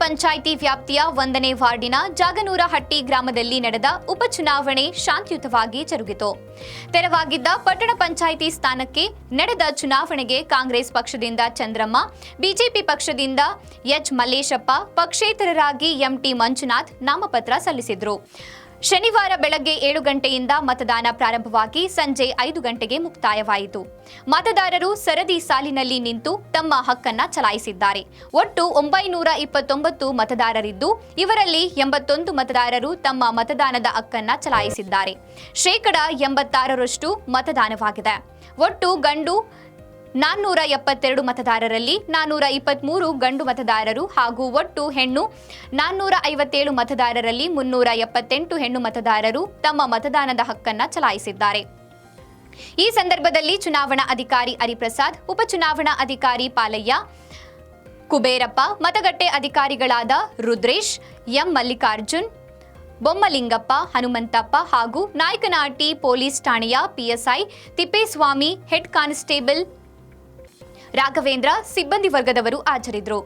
ಪಂಚಾಯಿತಿ ವ್ಯಾಪ್ತಿಯ ಒಂದನೇ ವಾರ್ಡಿನ ಜಾಗನೂರಹಟ್ಟಿ ಗ್ರಾಮದಲ್ಲಿ ನಡೆದ ಉಪಚುನಾವಣೆ ಶಾಂತಿಯುತವಾಗಿ ಜರುಗಿತು. ತೆರವಾಗಿದ್ದ ಪಟ್ಟಣ ಪಂಚಾಯಿತಿ ಸ್ಥಾನಕ್ಕೆ ನಡೆದ ಚುನಾವಣೆಗೆ ಕಾಂಗ್ರೆಸ್ ಪಕ್ಷದಿಂದ ಚಂದ್ರಮ್ಮ, ಬಿಜೆಪಿ ಪಕ್ಷದಿಂದ ಎಚ್ ಮಲ್ಲೇಶಪ್ಪ, ಪಕ್ಷೇತರರಾಗಿ ಎಂಟಿ ಮಂಜುನಾಥ್ ನಾಮಪತ್ರ ಸಲ್ಲಿಸಿದ್ರು. ಶನಿವಾರ ಬೆಳಗ್ಗೆ ಏಳು ಗಂಟೆಯಿಂದ ಮತದಾನ ಪ್ರಾರಂಭವಾಗಿ ಸಂಜೆ ಐದು ಗಂಟೆಗೆ ಮುಕ್ತಾಯವಾಯಿತು. ಮತದಾರರು ಸರದಿ ಸಾಲಿನಲ್ಲಿ ನಿಂತು ತಮ್ಮ ಹಕ್ಕನ್ನ ಚಲಾಯಿಸಿದ್ದಾರೆ. ಒಟ್ಟು ಒಂಬೈನೂರ ಇಪ್ಪತ್ತೊಂಬತ್ತು ಮತದಾರರಿದ್ದು, ಇವರಲ್ಲಿ ಎಂಬತ್ತೊಂದು ಮತದಾರರು ತಮ್ಮ ಮತದಾನದ ಹಕ್ಕನ್ನ ಚಲಾಯಿಸಿದ್ದಾರೆ. ಶೇಕಡ ಎಂಬತ್ತಾರರಷ್ಟು ಮತದಾನವಾಗಿದೆ. ಒಟ್ಟು ಗಂಡು ನಾನ್ನೂರ ಎಪ್ಪತ್ತೆರಡು ಮತದಾರರಲ್ಲಿ ನಾನ್ನೂರ ಇಪ್ಪತ್ತ್ಮೂರು ಗಂಡು ಮತದಾರರು ಹಾಗೂ ಒಟ್ಟು ಹೆಣ್ಣು ನಾನ್ನೂರ ಐವತ್ತೇಳು ಮತದಾರರಲ್ಲಿ ಮುನ್ನೂರ ಎಪ್ಪತ್ತೆಂಟು ಹೆಣ್ಣು ಮತದಾರರು ತಮ್ಮ ಮತದಾನದ ಹಕ್ಕನ್ನು ಚಲಾಯಿಸಿದ್ದಾರೆ. ಈ ಸಂದರ್ಭದಲ್ಲಿ ಚುನಾವಣಾ ಅಧಿಕಾರಿ ಹರಿಪ್ರಸಾದ್, ಉಪಚುನಾವಣಾ ಅಧಿಕಾರಿ ಪಾಲಯ್ಯ, ಕುಬೇರಪ್ಪ, ಮತಗಟ್ಟೆ ಅಧಿಕಾರಿಗಳಾದ ರುದ್ರೇಶ್ ಎಂ ಮಲ್ಲಿಕಾರ್ಜುನ್ ಬೊಮ್ಮಲಿಂಗಪ್ಪ, ಹನುಮಂತಪ್ಪ ಹಾಗೂ ನಾಯಕನಹಟ್ಟಿ ಪೊಲೀಸ್ ಠಾಣೆಯ PSI Thippeswamy, head constable Raghavendra ಸಿಬ್ಬಂದಿ ವರ್ಗದವರು ಹಾಜರಿದ್ದರು